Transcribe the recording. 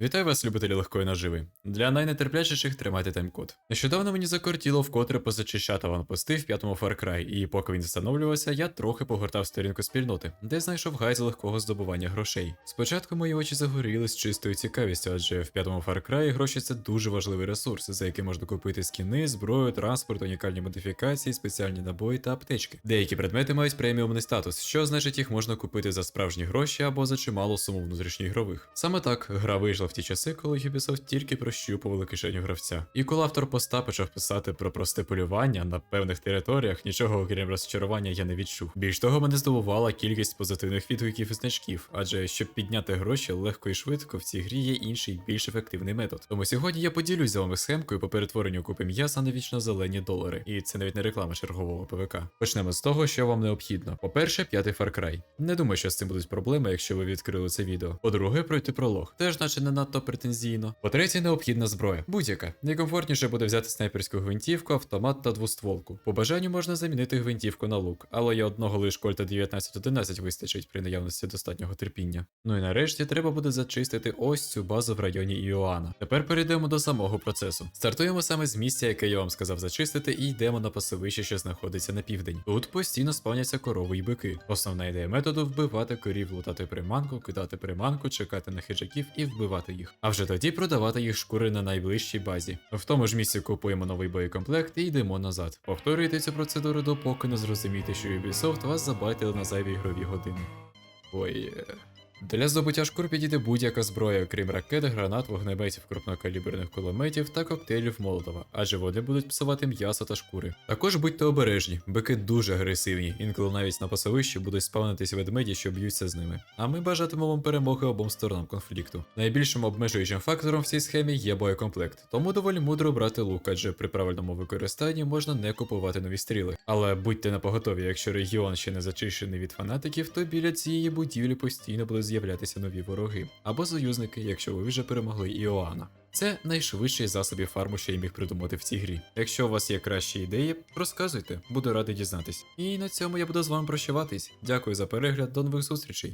Вітаю вас, любителі легкої наживи. Для найнетерплячіших тримайте таймкод. Нещодавно мені закортіло вкотре позачищати аванпости в п'ятому Far Cry, і поки він встановлювався, я трохи погортав сторінку спільноти, де знайшов гайд з легкого здобування грошей. Спочатку мої очі загоріли з чистою цікавістю, адже в п'ятому Far Cry гроші це дуже важливий ресурс, за який можна купити скіни, зброю, транспорт, унікальні модифікації, спеціальні набої та аптечки. Деякі предмети мають преміумний статус, що значить їх можна купити за справжні гроші або за чималу суму внутрішньоігрових. Саме так гра вийшла в ті часи, коли Ubisoft тільки прощупували кишеню гравця. І коли автор поста почав писати про просте полювання на певних територіях, нічого окрім розчарування я не відчув. Більш того, мене здивувала кількість позитивних відгуків і значків, адже щоб підняти гроші легко і швидко в цій грі є інший більш ефективний метод. Тому сьогодні я поділюсь з вами схемкою по перетворенню купи м'яса на вічно зелені долари. І це навіть не реклама чергового ПВК. Почнемо з того, що вам необхідно. По-перше, п'ятий Far Cry. Не думаю, що з цим будуть проблеми, якщо ви відкрили це відео. По-друге, пройти пролог. Теж наче не надто претензійно. По-третє, необхідна зброя. Будь-яка. Найкомфортніше буде взяти снайперську гвинтівку, автомат та двостволку. По бажанню можна замінити гвинтівку на лук, але я одного лиш кольта 1911 вистачить при наявності достатнього терпіння. Ну і нарешті треба буде зачистити ось цю базу в районі Іоанна. Тепер перейдемо до самого процесу. Стартуємо саме з місця, яке я вам сказав зачистити, і йдемо на пасовище, що знаходиться на південь. Тут постійно спавняться корови і бики. Основна ідея методу вбивати корів, лутати приманку, кидати приманку, чекати на хижаків і вбивати їх. А вже тоді продавати їх шкури на найближчій базі. В тому ж місці купуємо новий боєкомплект і йдемо назад. Повторюйте цю процедуру, допоки не зрозумієте, що Ubisoft вас забайтили на зайві ігрові години. Ой. Для здобуття шкур підійде будь-яка зброя, окрім ракет, гранат, вогнеметів, крупнокаліберних кулеметів та коктейлів Молотова, адже вони будуть псувати м'ясо та шкури. Також будьте обережні, бики дуже агресивні, інколи навіть на пасовищі будуть спавнитись ведмеді, що б'ються з ними. А ми бажатимемо вам перемоги обом сторонам конфлікту. Найбільшим обмежуючим фактором в цій схемі є боєкомплект, тому доволі мудро брати лук, адже при правильному використанні можна не купувати нові стріли. Але будьте напоготові, якщо регіон ще не зачищений від фанатиків, то біля цієї будівлі постійно будуть з'являтися нові вороги або союзники, якщо ви вже перемогли Іоанна. Це найшвидший засобів фарму, що я міг придумати в цій грі. Якщо у вас є кращі ідеї, розказуйте, буду радий дізнатись. І на цьому я буду з вами прощаватись. Дякую за перегляд, до нових зустрічей.